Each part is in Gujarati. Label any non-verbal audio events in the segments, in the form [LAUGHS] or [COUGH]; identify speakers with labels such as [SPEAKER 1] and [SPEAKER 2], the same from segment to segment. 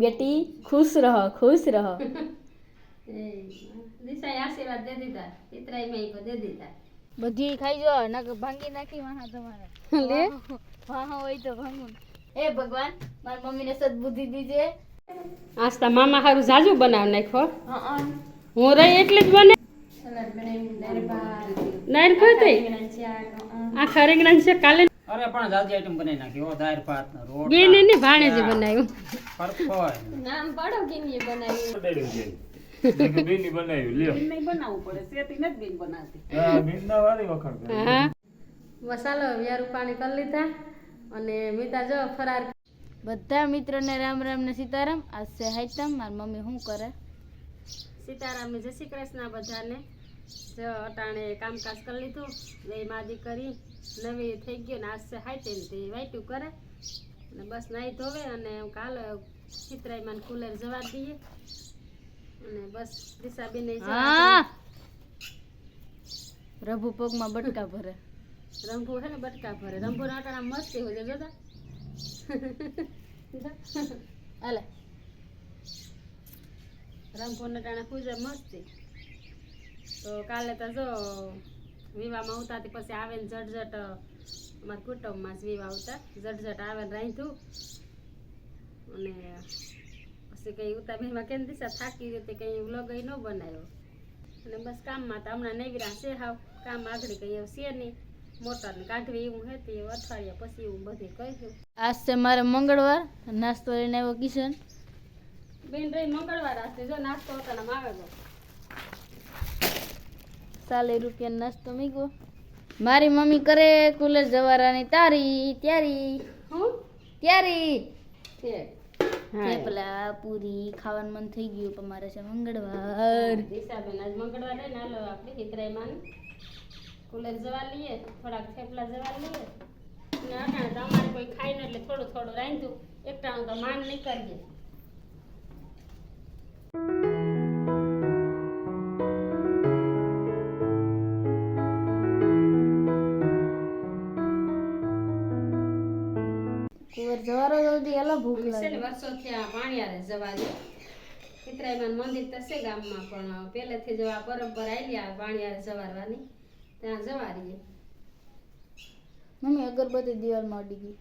[SPEAKER 1] બેટી ખુશ રહો ખુશ રહો. [LAUGHS]
[SPEAKER 2] દિશાએ આશીર્વાદ દે દીધા પિતરાઈ મેં દે દીધા.
[SPEAKER 1] બધી ખાઈ જો ના ભાંગી નાખી વાહા તમારે. [LAUGHS]
[SPEAKER 2] લે.
[SPEAKER 1] વાહા હોય તો ભાંગું. એ ભગવાન મારી મમ્મીને સદબુદ્ધિ દીજે.
[SPEAKER 2] આજ તા મામા હારું જાજુ બનાવ નાખો
[SPEAKER 1] હું
[SPEAKER 2] રહી એટલે જ બને.
[SPEAKER 1] આખા
[SPEAKER 2] નાર ખાતે આ ખરેંગણા છે કાલે
[SPEAKER 3] અરે પણ જાજી આઈટમ બનાવી નાખી. ઓ દાળ ભાત નો રોટ
[SPEAKER 2] બેને ને ભાણે જ બનાવ્યું.
[SPEAKER 3] ફરફોય
[SPEAKER 1] નામ પાડો કેની બનાવ્યું.
[SPEAKER 2] હા મસાલો વ્યારું પાણી કરી લીધા અને મીતા જો ફરાર
[SPEAKER 1] બધા મિત્રોને રામ રામ ને સીતારામ. આજ છે હાઈતમ મારી મમ્મી શું કરે?
[SPEAKER 2] સીતારામ જય શ્રી કૃષ્ણ બધાને. જો અટાણે કામકાજ કરી લીધું બે માદી કરી. નવી થઈ ગયો ને આજ છે ને તે કરે. અને બસ નાહી ધોવે અને કાલ ચિત્રાઈમાં કુલર જવા દઈએ. અને બસ દિશાબેન
[SPEAKER 1] રઘુ પગમાં [LAUGHS] બટકા ભરે.
[SPEAKER 2] રંભુ હે ને બટકા ભરે. રંભુ ના અટાણા મસ્તી હોય જોતા? [LAUGHS]
[SPEAKER 1] હાલે.
[SPEAKER 2] રંભુ ના અટાણા પૂજા મસ્તી તો કાલે તો જો વિવાહમાં ઉતારતી પછી આવે ને ઝટઝટ અમારા કુટુંબમાં જ વિવાહ આવતા ઝટઝટ આવે ને રાંધ્યું. અને પછી કઈ ઉતાર કેમ દિશા થાકી ગઈ તે કઈ વ્લોગ ન બનાવ્યો. અને બસ કામમાં તો હમણાં નવીરા છે હાવ. કામ આગળ કઈ એવું છે નહીં. મોટર ને કાઢવી એવું હતી એવું અઠવાડિયા પછી એવું બધું કહ્યું
[SPEAKER 1] આજ છે મારે મંગળવાર નાસ્તો લઈને આવ્યો કિશન.
[SPEAKER 2] બેન રહી મંગળવાર આજે જો નાસ્તો હતો આવે ગયો
[SPEAKER 1] ચાલીસ રૂપિયાનો નાસ્તો મીગો. મારી મમ્મી કરે કુલર જવારાની તારી ત્યારી.
[SPEAKER 2] હું?
[SPEAKER 1] ત્યારી. થેપલા પૂરી ખાવાનું મન થઈ ગયું પણ મારે છે મંગળવાર.
[SPEAKER 2] દિશાબેન આજ મંગળવાર રહે ને હાલો આપણે માન કુલર જવા લઈએ થોડાક થેપલા જવા લઈએ. ને અટાણે તમારે કોઈ ખાઈ ને એટલે થોડું થોડું રાંધ્યું એકટાણું તો માન નહીં કરીએ વર્ષોથી આ પાણીયારે જવા દે. પિતરાઈમાં મંદિર તો છે ગામમાં પણ પહેલેથી જો આ પરંપરા આવી આ પાણિયારે જવારવાની. ત્યાં જવા રહીએ
[SPEAKER 1] મમ્મી અગરબત્તી દિવાલમાં અડી ગઈ.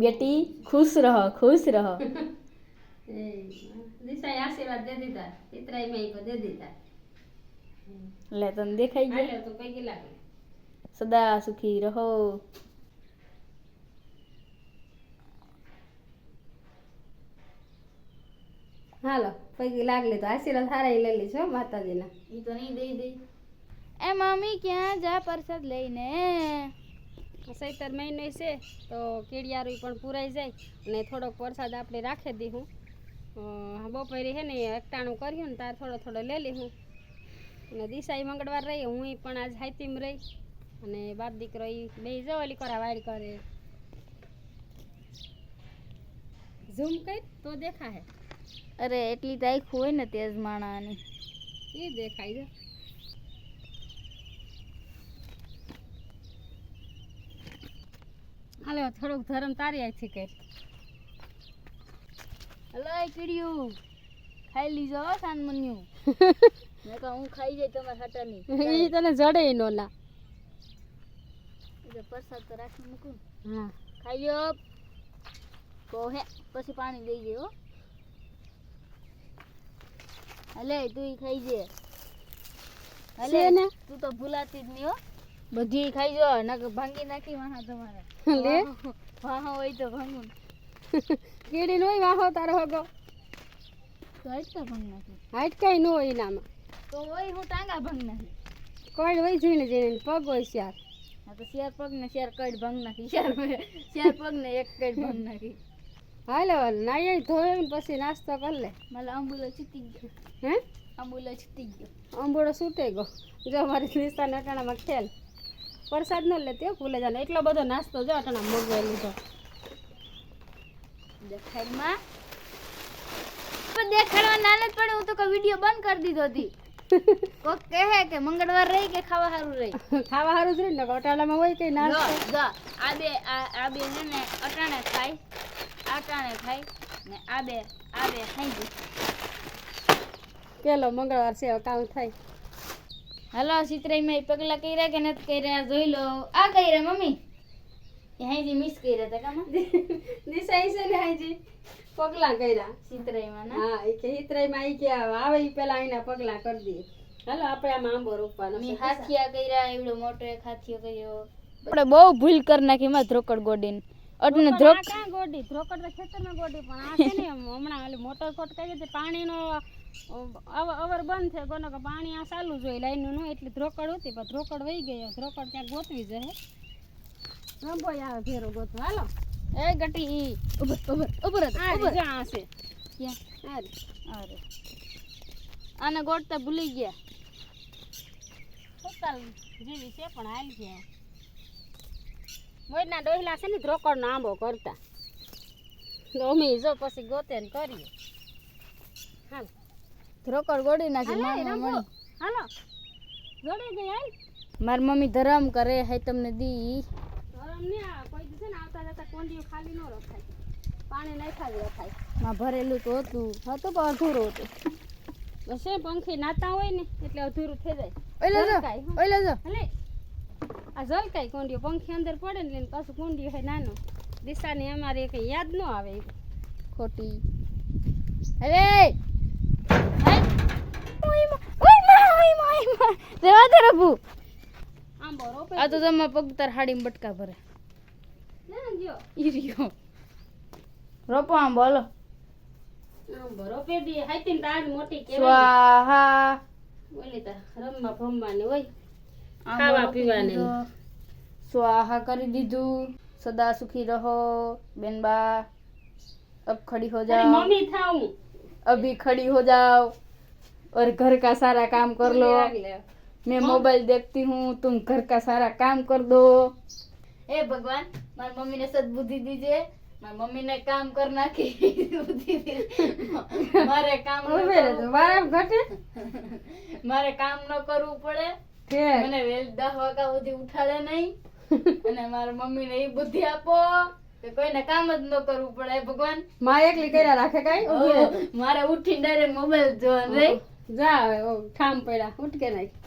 [SPEAKER 1] બેટી ખુશ રહો ખુશ રહો. [LAUGHS]
[SPEAKER 2] દિશા આશીર્વાદ દે દીધા. પિતરાઈ મેં દે દીધા.
[SPEAKER 1] લે તને દેખાઈ ગયો?
[SPEAKER 2] હાલે તો પૈકી લાગે
[SPEAKER 1] સદા સુખી રહો.
[SPEAKER 2] હાલો પૈકી લાગલી તો આશીર્વાદ સારા લઈ લીધો માતાજીના.
[SPEAKER 1] ઈ તો નહીં દઈ દઈ એ મમ્મી ક્યાં જા પ્રસાદ લઈને?
[SPEAKER 2] સૈતર મહિનો છે તો કેડિયારું પણ પૂરાઈ જાય. અને થોડોક વરસાદ આપણે રાખી દીધું બપોરે હે ને એકટાણું કર્યું ને તાર થોડો થોડો લઈ લીધું અને દિશાઈ મંગળવાર રહી હું પણ આજ હાઈતીમ રહી. અને બાપ દીકરો એ બે જવાલી કરા વાડ કરે. ઝૂમ કઈ તો દેખાય
[SPEAKER 1] અરે એટલી તો આખું હોય ને તેજ માણાની.
[SPEAKER 2] એ દેખાય છે. હાલો થોડુંક ધરમ તારી આવી છે
[SPEAKER 1] કે હલો કીડ્યું. ખાઈ લીજો સાન મન્યું. [LAUGHS] મેં હું ખાઈ જાય તમારા હાટાની. [LAUGHS]
[SPEAKER 2] એ તને જડે નો
[SPEAKER 1] એટલે પ્રસાદ તો રાખી મૂકું.
[SPEAKER 2] હા.
[SPEAKER 1] ખાઈ લ્યો. તો હે પછી પાણી દઈ હો. હલે તું ખાઈ જે. હલે
[SPEAKER 2] ને?
[SPEAKER 1] તું તો ભૂલાતી જ નહીં હો. બધી ખાઈ જો નકર ભાંગી નાખી વાહા તમારે. [LAUGHS]
[SPEAKER 2] લે.
[SPEAKER 1] વાહા હોય તો ભાંગું.
[SPEAKER 2] કીડી નો વાહો તારો હગો.
[SPEAKER 1] તો આજ તો ભાંગ નાખી.
[SPEAKER 2] હાઈટ કઈ નો હોય એનામાં
[SPEAKER 1] તો હોય હું ટાંગા ભંગ નથી
[SPEAKER 2] કડ હોય જોઈને જઈને પગ હોય શ્યાર
[SPEAKER 1] હા તો શેર પગ ને શેર કડ ભંગ નથી શેર શેર પગ ને એક કડ ભાંગ નાખી.
[SPEAKER 2] હાલો નાઈ ધોઈ ને પછી નાસ્તો કરી લે.
[SPEAKER 1] મને આંબુલો છૂટી ગયો.
[SPEAKER 2] હે?
[SPEAKER 1] આંબુલો છૂટી ગયો.
[SPEAKER 2] અંબુડો છૂટે ગયો. જો મારી નિશાન અટાણામાં ખેલ. પ્રસાદ ન લે તે ભૂલે જાને એટલો બધો નાસ્તો જો અટાણા મગવાઈ લીધો.
[SPEAKER 1] દેખાડમાં? પણ દેખાડવા ના જ પડે હું તો કોઈ વીડિયો બંધ કરી દીધો હતી કોક કહે કે મંગળવાર રહી કે ખાવા સારું રહી?
[SPEAKER 2] ખાવા સારું જ રહે ને અટાણામાં હોય કઈ
[SPEAKER 1] જો જો આ બે આ બે ને ને અટાણે ખાય અટાણે ખાય ને આ બે આ બે ખાઈ
[SPEAKER 2] પેલો મંગળવાર છે કામ થાય.
[SPEAKER 1] હાલો સિતરાઈમાં પગલા કર્યા કે નથી કર્યા? જોઈ લો. આ કર્યા મમ્મી? હાઈજી મિસ કર્યા હતા કામ
[SPEAKER 2] દિશાઈ [LAUGHS] છે ને હાજી પગલા કર્યા.
[SPEAKER 1] સિતરાઈમાં ના?
[SPEAKER 2] હા એ કે હિતરાઈમાં ઈ કે આવે એ પેલા એના પગલા કરી દઈએ. હાલો આપણે આમાં આંબો રોપવાનો
[SPEAKER 1] મેં હાથિયા કર્યા એવડો મોટો એક હાથિયો કર્યો. આપણે બહુ ભૂલ કરી નાખી માં ધ્રોકડ ગોડીને. અટને ધ્રોક
[SPEAKER 2] ક્યાં ગોડી? ધ્રોકડ તો ખેતરમાં ગોડી પણ આ છે ને હમણાં ઓલી મોટર કોટ કરી છે પાણીનો અવ- અવર બંધ છે કોનો કે પાણી આ ચાલુ જોઈએ લાઈનનું નું એટલે ધ્રોકડ હતી પણ ધ્રોકડ વહી ગઈ ધ્રોકડ ક્યાંક ગોતવી જશે રંભો આવે ઘેરો ગોતવા. હાલો.
[SPEAKER 1] એ ગટી ઉભર ઉભર ઉભર
[SPEAKER 2] આ
[SPEAKER 1] ઉભર.
[SPEAKER 2] આ છે
[SPEAKER 1] ક્યાં?
[SPEAKER 2] આ રી.
[SPEAKER 1] અરે આને ગોળતા ભૂલી ગયા.
[SPEAKER 2] સત્તાલ જેવી છે પણ હાલ છે. મોરના ડોહલા છે ને ધ્રોકડનો આંબો કરતા. અમે જો પછી ગોતે ને કરીએ. હાલ.
[SPEAKER 1] ધ્રોકડ ગોડી નાખી
[SPEAKER 2] હાલો, ગોડી ગઈ હાલ.
[SPEAKER 1] મારી મમ્મી ધરમ કરે હે તમને દી.
[SPEAKER 2] ગરમ ને આ કોઈ દિવસે ને આવતા જતા કોંડીઓ ખાલી ન રખાય. પાણી નાખ્યા જ રખાય.
[SPEAKER 1] માં ભરેલું તો હતું. હતું પણ અધૂરું હતું.
[SPEAKER 2] બસ એ પંખી નાતા હોય ને એટલે અધૂરું થઈ જાય.
[SPEAKER 1] ઓલે જો.
[SPEAKER 2] આ ઝલકાય કોંડીઓ. પંખી અંદર પડે ને એટલે પાછું કોંડીઓ હોય નાનો. દિશાની અમારે કઈ યાદ ન આવે.
[SPEAKER 1] ખોટી. અરે રેવા દે રબુ આ તો તમે પગ તાર હાડીમાં બટકા ભરે. ઈ રહ્યો રોપો આમ બોલો
[SPEAKER 2] આંબો રોપે દી હાઈતીન તાજ મોટી કેવાય
[SPEAKER 1] સ્વાહા
[SPEAKER 2] બોલી તા રમવા ભમવાની હોય
[SPEAKER 1] આમ
[SPEAKER 2] ખાવા
[SPEAKER 1] રોપી
[SPEAKER 2] પીવાની.
[SPEAKER 1] દીધો. સ્વાહા કરી દીધું સદા સુખી રહો બેનબા अब खड़ी हो
[SPEAKER 2] તારી
[SPEAKER 1] जाओ
[SPEAKER 2] મમ્મી થાઉં
[SPEAKER 1] अभी खड़ी हो जाओ और घर का सारा काम कर लो मैं मोबाइल देखती हूँ तुम घर का सारा काम कर दो हे भगवान મારી મમ્મીને સદબુદ્ધિ દીજે. મારી મમ્મીને કામ કર
[SPEAKER 2] નાખી. બુદ્ધિ
[SPEAKER 1] મારે
[SPEAKER 2] કામ ઘટે.
[SPEAKER 1] મારે કામ ન કરવું પડે. મને વેલ દસ વાગ્યા સુધી ઉઠાડે નહીં. અને મારા મમ્મીને એ બુદ્ધિ આપો કે કોઈને કામ જ ન કરવું પડે ભગવાન?
[SPEAKER 2] મા એકલી કર્યા રાખે કઈ?
[SPEAKER 1] મારે ઉઠીને ડાયરેક્ટ મોબાઈલ જોવાનું રે
[SPEAKER 2] જા ઠામ પડ્યા. ઉઠકે નાખી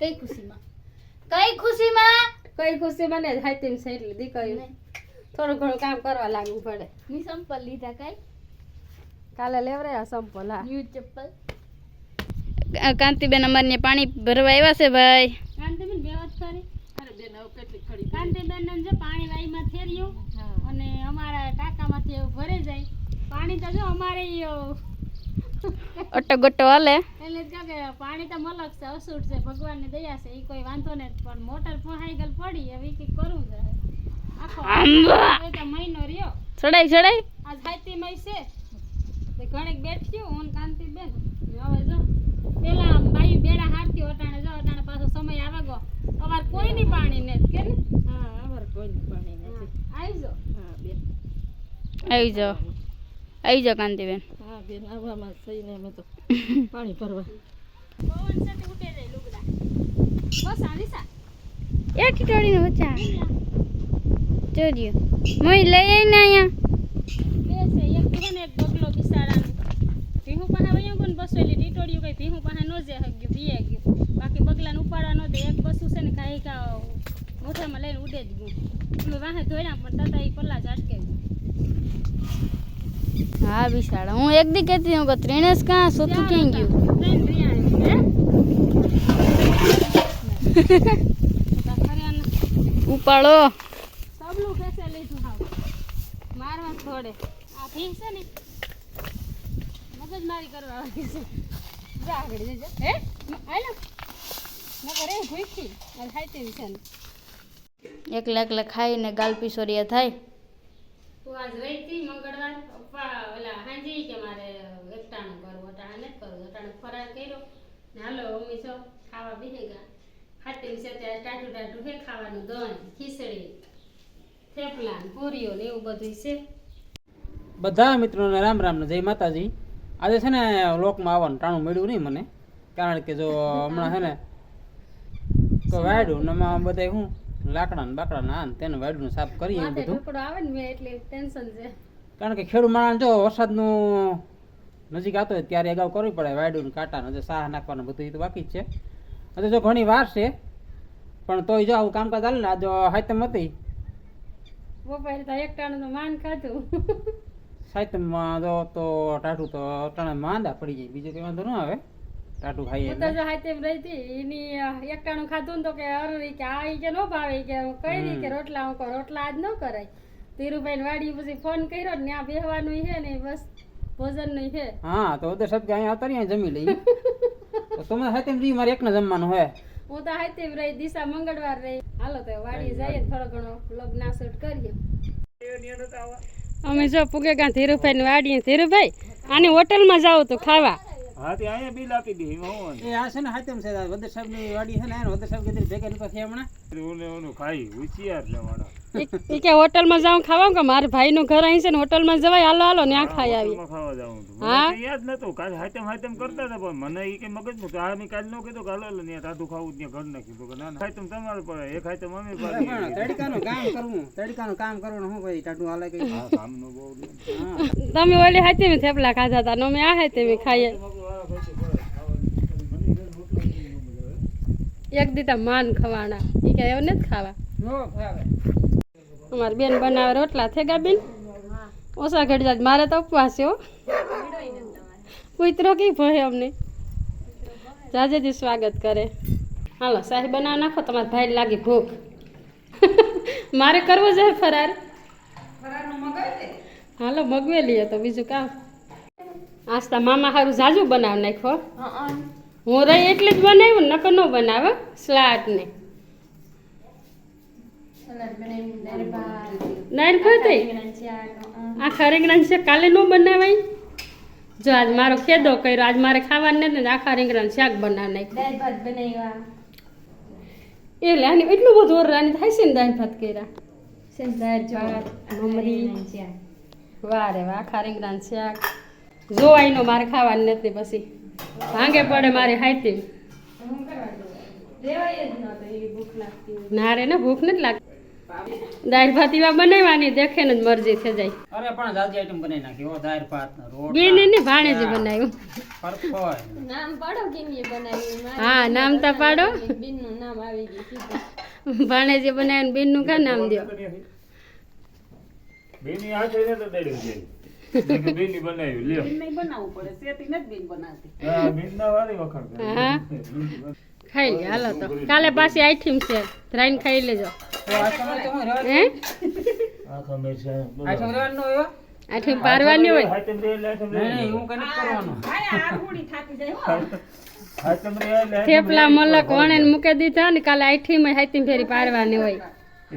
[SPEAKER 1] કઈ ખુશીમાં? કઈ ખુશીમાં?
[SPEAKER 2] કઈ ખુશી બને હાઈતીન છે એટલે દીકરી થોડું ઘણું કામ કરવા લાગવું પડે.
[SPEAKER 1] ની સંપલ લીધા કઈ
[SPEAKER 2] કાલે લેવરાયા સંપલ હા.
[SPEAKER 1] ન્યુ ચપ્પલ? કાંતિબેન અમારને પાણી ભરવા આવ્યા છે ભાઈ.
[SPEAKER 2] કાંતિબેન બે વાત કરી કાંતિબેન ને જો પાણી વાઈમાં થેર્યું અને અમારા ટાંકામાંથી ભરે જાય. પાણી તો જો અમારે
[SPEAKER 1] અટો ગટ્ટો હાલે.
[SPEAKER 2] એટલે જ કે પાણી તો મલક છે અસૂટ છે ભગવાનની દયા છે એ કોઈ વાંધો નહીં પણ મોટર ફહાઈ ગલ પડી હવે કંઈક કરવું છે. આખો તો મહિનો રહ્યો.
[SPEAKER 1] ચડાઈ ચડાઈ
[SPEAKER 2] આજ હાઈતી મય છે. તે ઘણીક બેઠ્યું હું કાંતિ બેન હવે જો. પેલા બાયું બેડા હાથથી અટાણે જો અટાણે પાછો સમય આવે ગયો. અમાર કોઈની પાણી ને કે ને? હા અમાર કોઈની પાણી નથી. આવી જો. હા બેન.
[SPEAKER 1] આવી જો. આવી જાઓ કાંતિબેન.
[SPEAKER 2] હા બેન આવામાં થઈને અમે તો [LAUGHS] પાણી ભરવા. પવન સાથે ઉઠે જાય લુગડા બસ આવીસા
[SPEAKER 1] એ ટીટોડીનો બચ્ચા જોજો મોઈ લઈ
[SPEAKER 2] બે છે એક છે એક બગલો બિસાડાનો ભીહું પાસે વયો ગયો બસો એટલે ટીટોડિયું કઈ ભીહું પાસે ન જે હગ્યું ગયું બાકી બગલાને ઉપાડવા ન દે એક બસું છે ને કાંઈ કા મોઢામાં લઈને ઉડે જ ગયું. અમે વાહે ધોયા પણ તતા એ પલ્લા જ અટકે
[SPEAKER 1] હા વિશાળ. હું એક દી કહેતી હું કે ત્રિણેશ કાં સોતું ક્યાં ગયું? [LAUGHS] ઉપાડો.
[SPEAKER 2] સબલું કેસે લીધું હાવ. મારવા થોડે. આ ઠીક છે ને મગજ મારી કરવા વાળી છે. જા આગળ જજો હે? હાલો. નકર એ ભૂખી. ખાઈતી છે
[SPEAKER 1] એકલા એકલા ખાઈને ગાલ પિસોરિયા થાય.
[SPEAKER 2] તું આજ રહી હતી મંગળવાર, પપ્પા ઓલા હાંજી કે મારે એકટાણું કરવું અટાણે નથી કરવું અટાણે ફરાર કર્યો. હાલો, મમ્મી છો ખાવા બેસી ગયા. ખાતી છે ત્યારે ટાટું ટાટું છે ખાવાનું, દહીં, ખીચડી, થેપલા પૂરીઓ ને એવું બધું છે.
[SPEAKER 3] બધા મિત્રોને રામ રામ જય માતાજી. આજે છે ને લોકમાં આવવાનું ટાણું મળ્યું નહીં મને. કારણ કે જો હમણાં છે ને તો વાડ્યું ને બધા શું લાકડા ને બાકડા ને તેને વાડું સાફ કરીએ બધું.
[SPEAKER 2] આવે ને એટલે ટેન્શન છે.
[SPEAKER 3] કારણ કે ખેડૂત માણસ જો વરસાદનું નજીક આવતો હોય ત્યારે અગાઉ કરવી પડે વાયડું કાંટા ને સાહ નાખવાનું બધું એ તો બાકી જ છે. હજુ જો ઘણી વાર છે પણ તોય જો આવું કામકાજ હાલે ને આજો જો હાઈતમ હતી.
[SPEAKER 2] બપોરે તો એક ટાણું તો માન ખાધું.
[SPEAKER 3] સાહિત્યમાં જો તો ટાઢું તો અટાણે માંદા પડી જાય બીજું કઈ વાંધો ન આવે. ટાટું ખાઈ
[SPEAKER 2] હું તો જો હાથે રહી એની એકટાણું ખાધું તો કે અરે કે આ કે નો ભાવે કે કઈ રી કે રોટલા હું રોટલા આજ ન કરાય. ધીરુભાઈ વાડી પછી ફોન કર્યો ને ત્યાં બેહવાનું છે ને બસ ભોજનનું છે.
[SPEAKER 3] હા તો ઉધર સાહેબ કે અહીંયા આવતા રહ્યા જમી લઈ. તો તમે સાહિત્યમ રહી મારે એકને જમવાનું હોય
[SPEAKER 2] હું તો હાથે રહી દિશા મંગળવાર રહી. હાલો તો વાડી જઈએ થોડો ઘણો વ્લોગ ના શૂટ કરીએ અમે જો પુગે ગાં ધીરુભાઈ ની વાડીએ ધીરુભાઈ આની હોટલમાં જાવ તો ખાવા.
[SPEAKER 3] એ આ છે ને સાહિત્યમ છે વદર સાહેબની વાડી છે ને એને વદર સાહેબ કીધું ભેગા નતા થયા હમણાં.
[SPEAKER 2] ઈ- ઈ કે હોટલમાં જાઉં ખાવા કે મારા ભાઈ નું ઘર અહીં છે ને હોટલમાં જવાય હાલો હાલો ત્યાં ખાઈ આવી. હા?
[SPEAKER 4] યાદ નતું કાલે હાઈટમ હાઈટમ કરતા હતા પણ મને એ કે મગજનું આ મેં કાલે નો કીધું કે હાલો ત્યાં ટાઢું ખાવું ત્યાં ઘર નાખ્યું. તો કે ના ના તમારે પડે. એક હાઈટમ અમે પડે
[SPEAKER 3] તડકાનું કામ કરવું તડકાનું કામ કરવાનું શું ભાઈ ટાટું હાલે કઈ?
[SPEAKER 4] કામ બહુ
[SPEAKER 2] તમે ઓલી હાતે મેં થેપલા ખાધા હતા નો મેં આ હાથે મેં ખાઈએ. એક દીતા માન ખવાના એ કે એવું નથી ખાવા? અમારી બેન બનાવે રોટલા. થેગા બેન ઓછા ઘડી જાય મારે તો ઉપવાસ છે હો. કૂતરો કઈ ભય અમને? જાજેજી સ્વાગત કરે. હાલો સાહેબ બનાવ નાખો. તમારા ભાઈ લાગી ભૂખ. [LAUGHS] મારે કરવો છે ફરાર? હાલો મગવે લઈએ તો બીજું કામ. આસ્તા મામા હારું જાજુ બનાવ નાખો હું. રહી એટલે જ બનાવ્યું નકર ન બનાવે સ્લાટ ને. દાળ ભાત. આખા રીંગણા છે કાલે ન બનાવાય? જો આજ મારો ખેદો કર્યો આજ મારે ખાવાનું ને આખા રીંગણાનું શાક બનાવ નાખ્યું. એટલે આની એટલું બધું રાની થાય છે ને દાળ ભાત કર્યા? મમરી. વાહ રે વાહ આખા રીંગણાનું શાક. જોવાય નો મારે ખાવાની નથી પછી. ભાંગે પડે મારે હાઈતી ના રે ને ભૂખ નથી લાગતી. દાળ ભાત એવા બનાવવાની દેખે ને જ મરજી થઈ જાય.
[SPEAKER 3] અરે પણ જાજી આઈટમ બનાવી નાખી ઓ દાળ ભાત ને રોટ
[SPEAKER 2] બેને ને ભાણેજી બનાવ્યું.
[SPEAKER 3] ફરફોય
[SPEAKER 2] હા નામ તો પાડો. ભાણેજી બનાવ્યું બેનનું કા નામ દો
[SPEAKER 4] બેની આ છે ને તો દડ્યું છે મેં કીધું બેની બનાવ્યું લ્યો. હા બેનના વાળી વખાણ કરે.
[SPEAKER 2] હા. ખાઈ લે હાલો તો. કાલે પાછી આઈઠીમ છે. ધરાઈને ખાઈ લેજો.
[SPEAKER 3] હું?
[SPEAKER 2] પારવાની હોય.
[SPEAKER 3] નથી
[SPEAKER 2] થેપલા મલક વણે મૂકી દીધા ને કાલે આઈઠીમ હાઈતીમ ફેરી પારવાની હોય.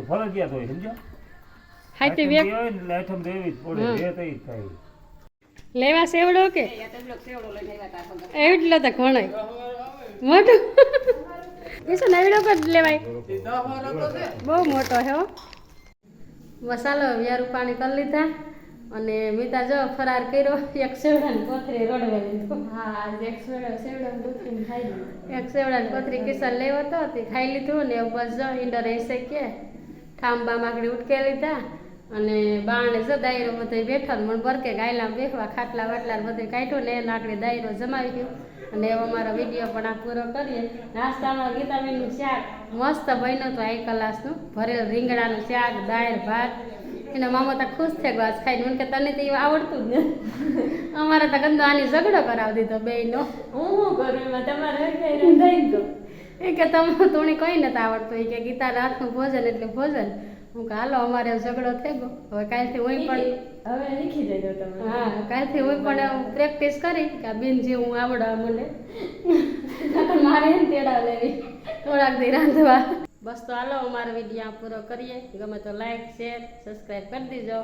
[SPEAKER 4] ફરજિયાત હોય સમજો એટલે હાઈટમ રહેવી જ પડે રે તઈ થાય.
[SPEAKER 2] લેવા સેવડો કે? એટલે તો ઘણાય. મોટો. એ શું નવીડો પર લેવાય. બહુ મોટો છે હો. મસાલો વ્યારું પાણી કરી લીધા અને મીતા જો ફરાર કર્યો એક સેવડાની કોથરી રોડવે લીધો હા એક સેવડા સેવડા એક સેવડાની કોથરી કિસન લેવો તો તે ખાઈ લીધું ને બસ જો ઈંડર રહી કે થાંબા માકડી ઉટકે લીધા અને બાણે જો દાયરો બધો બેઠો ને મને બરકે ગાયલા બેસવા ખાટલા વાટલા બધું કાઢ્યો ને એને આકડી દાયરો જમાવી ગયો. અને એવો અમારો વીડિયો પણ આ પૂરો કરીએ. નાસ્તામાં ગીતાબેનનું શાક મસ્ત બન્યું હતું એક કલાસનું ભરેલ રીંગણાનું શાક દાળ ભાત. એના મામા તો ખુશ થઈ ગયા આજ ખાઈને. મને કે તને તો આવડતું જ ને અમારે તો ગંદો આની ઝઘડો કરાવી દીધો બેયનો. હું શું કરું? એમાં તમારે દઈ દો એ કે તમે તોણી કઈ નતા આવડતું. એ કે ગીતાના હાથનું ભોજન એટલે ભોજન. હું કે હાલો અમારે ઝઘડો થઈ ગયો. હવે કાલથી હું પણ હવે લીખી દેજો તમે. હા કાલથી હું પણ પ્રેક્ટિસ કરી કે આ બેન જે હું આવડા મને. [LAUGHS] મારે તેડા લેવી. થોડાક દી રાંધવા. બસ તો હાલો અમારો વીડિયો પૂરો કરીએ. ગમે તો લાઈક શેર સબસ્ક્રાઈબ કરી દીજો.